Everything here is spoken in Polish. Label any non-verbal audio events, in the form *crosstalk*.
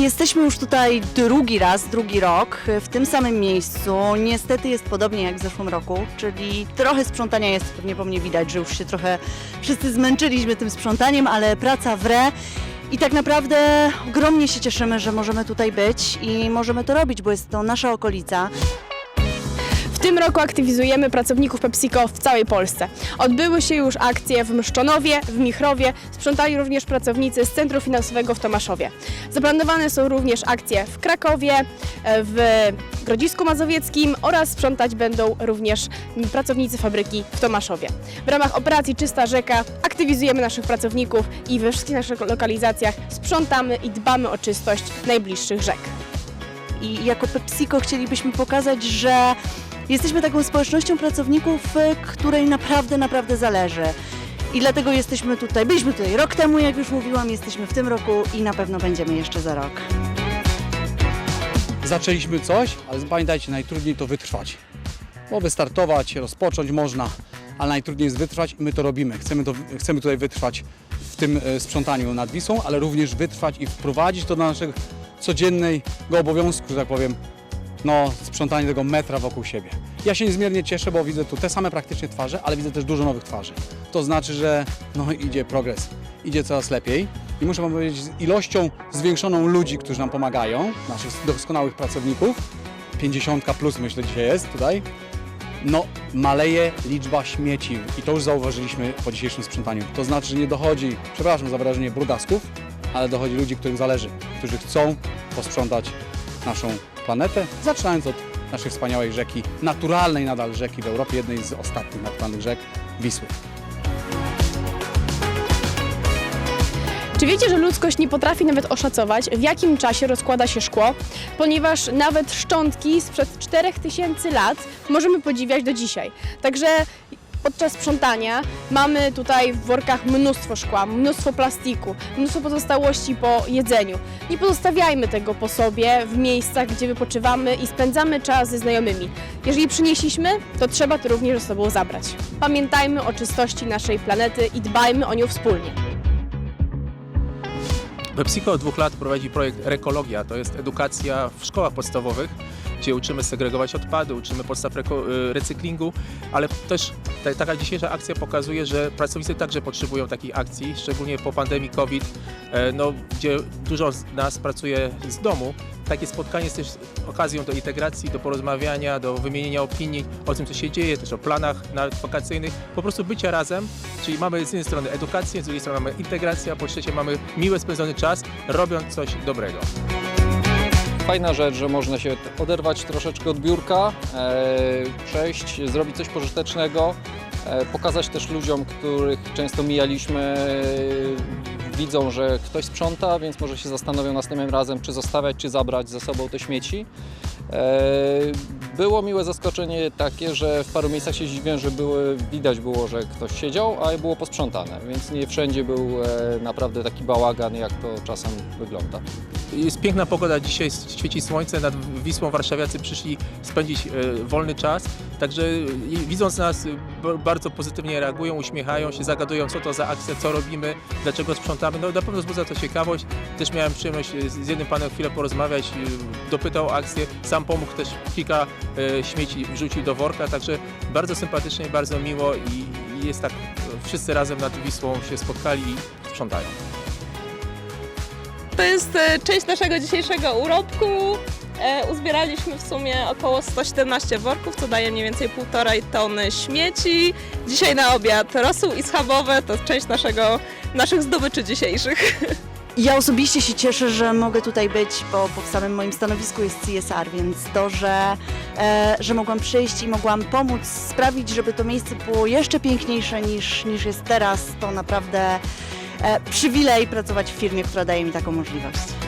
Jesteśmy już tutaj drugi raz, drugi rok, w tym samym miejscu. Niestety jest podobnie jak w zeszłym roku, czyli trochę sprzątania jest, pewnie po mnie widać, że już się trochę wszyscy zmęczyliśmy tym sprzątaniem, ale praca wre. I tak naprawdę ogromnie się cieszymy, że możemy tutaj być i możemy to robić, bo jest to nasza okolica. Tym roku aktywizujemy pracowników PepsiCo w całej Polsce. Odbyły się już akcje w Mszczonowie, w Michrowie, sprzątali również pracownicy z Centrum Finansowego w Tomaszowie. Zaplanowane są również akcje w Krakowie, w Grodzisku Mazowieckim oraz sprzątać będą również pracownicy fabryki w Tomaszowie. W ramach operacji Czysta Rzeka aktywizujemy naszych pracowników i we wszystkich naszych lokalizacjach sprzątamy i dbamy o czystość najbliższych rzek. I jako PepsiCo chcielibyśmy pokazać, że jesteśmy taką społecznością pracowników, y, której naprawdę, naprawdę zależy. I dlatego jesteśmy tutaj. Byliśmy tutaj rok temu, jak już mówiłam, jesteśmy w tym roku i na pewno będziemy jeszcze za rok. Zaczęliśmy coś, ale pamiętajcie, najtrudniej to wytrwać. Bo wystartować, rozpocząć można, ale najtrudniej jest wytrwać i my to robimy. Chcemy, to, chcemy tutaj wytrwać w tym e, sprzątaniu nad Wisłą, ale również wytrwać i wprowadzić to do naszego codziennego obowiązku, że tak powiem, no, sprzątanie tego metra wokół siebie. Ja się niezmiernie cieszę, bo widzę tu te same praktycznie twarze, ale widzę też dużo nowych twarzy. To znaczy, że no, idzie progres, idzie coraz lepiej i muszę wam powiedzieć, z ilością zwiększoną ludzi, którzy nam pomagają, naszych doskonałych pracowników, 50 plus myślę dzisiaj jest tutaj, no maleje liczba śmieci i to już zauważyliśmy po dzisiejszym sprzątaniu. To znaczy, że nie dochodzi, przepraszam za wyrażenie, brudasków, ale dochodzi ludzi, którym zależy, którzy chcą posprzątać naszą planetę, zaczynając od naszej wspaniałej rzeki, naturalnej nadal rzeki w Europie, jednej z ostatnich naturalnych rzek, Wisły. Czy wiecie, że ludzkość nie potrafi nawet oszacować, w jakim czasie rozkłada się szkło? Ponieważ nawet szczątki sprzed 4000 lat możemy podziwiać do dzisiaj. Także podczas sprzątania mamy tutaj w workach mnóstwo szkła, mnóstwo plastiku, mnóstwo pozostałości po jedzeniu. Nie pozostawiajmy tego po sobie w miejscach, gdzie wypoczywamy i spędzamy czas ze znajomymi. Jeżeli przynieśliśmy, to trzeba to również ze sobą zabrać. Pamiętajmy o czystości naszej planety i dbajmy o nią wspólnie. PepsiCo od dwóch lat prowadzi projekt Rekologia. To jest edukacja w szkołach podstawowych, gdzie uczymy segregować odpady, uczymy podstaw y, recyklingu, ale też ta, taka dzisiejsza akcja pokazuje, że pracownicy także potrzebują takich akcji, szczególnie po pandemii COVID, e, no, gdzie dużo z nas pracuje z domu. Takie spotkanie jest też okazją do integracji, do porozmawiania, do wymienienia opinii o tym, co się dzieje, też o planach wakacyjnych, po prostu bycia razem, czyli mamy z jednej strony edukację, z drugiej strony mamy integrację, a po trzecie mamy miły spędzony czas, robiąc coś dobrego. Fajna rzecz, że można się oderwać troszeczkę od biurka, e, przejść, zrobić coś pożytecznego, e, pokazać też ludziom, których często mijaliśmy, e, widzą, że ktoś sprząta, więc może się zastanowią następnym razem, czy zostawiać, czy zabrać ze sobą te śmieci. Było miłe zaskoczenie takie, że w paru miejscach się zdziwiłem, że były, widać było, że ktoś siedział, a było posprzątane, więc nie wszędzie był e, naprawdę taki bałagan, jak to czasem wygląda. Jest piękna pogoda, dzisiaj świeci słońce, nad Wisłą warszawiacy przyszli spędzić e, wolny czas, także widząc nas b- bardzo pozytywnie reagują, uśmiechają się, zagadują co to za akcja, co robimy, dlaczego sprzątamy. No na pewno wzbudza to ciekawość. Też miałem przyjemność e, z jednym panem chwilę porozmawiać, e, dopytał akcję, sam pomógł też kilka e, śmieci wrzucił do worka, także bardzo sympatycznie, bardzo miło i, jest tak, e, wszyscy razem nad Wisłą się spotkali i sprzątają. To jest e, część naszego dzisiejszego urobku. E, Uzbieraliśmy w sumie około 117 worków, co daje mniej więcej 1,5 tony śmieci. Dzisiaj na obiad rosół i schabowe to część naszego, naszych zdobyczy dzisiejszych. *laughs* Ja osobiście się cieszę, że mogę tutaj być, bo, bo w samym moim stanowisku jest CSR, więc to, że, e, że mogłam przyjść i mogłam pomóc sprawić, żeby to miejsce było jeszcze piękniejsze niż, niż jest teraz, to naprawdę e, przywilej pracować w firmie, która daje mi taką możliwość.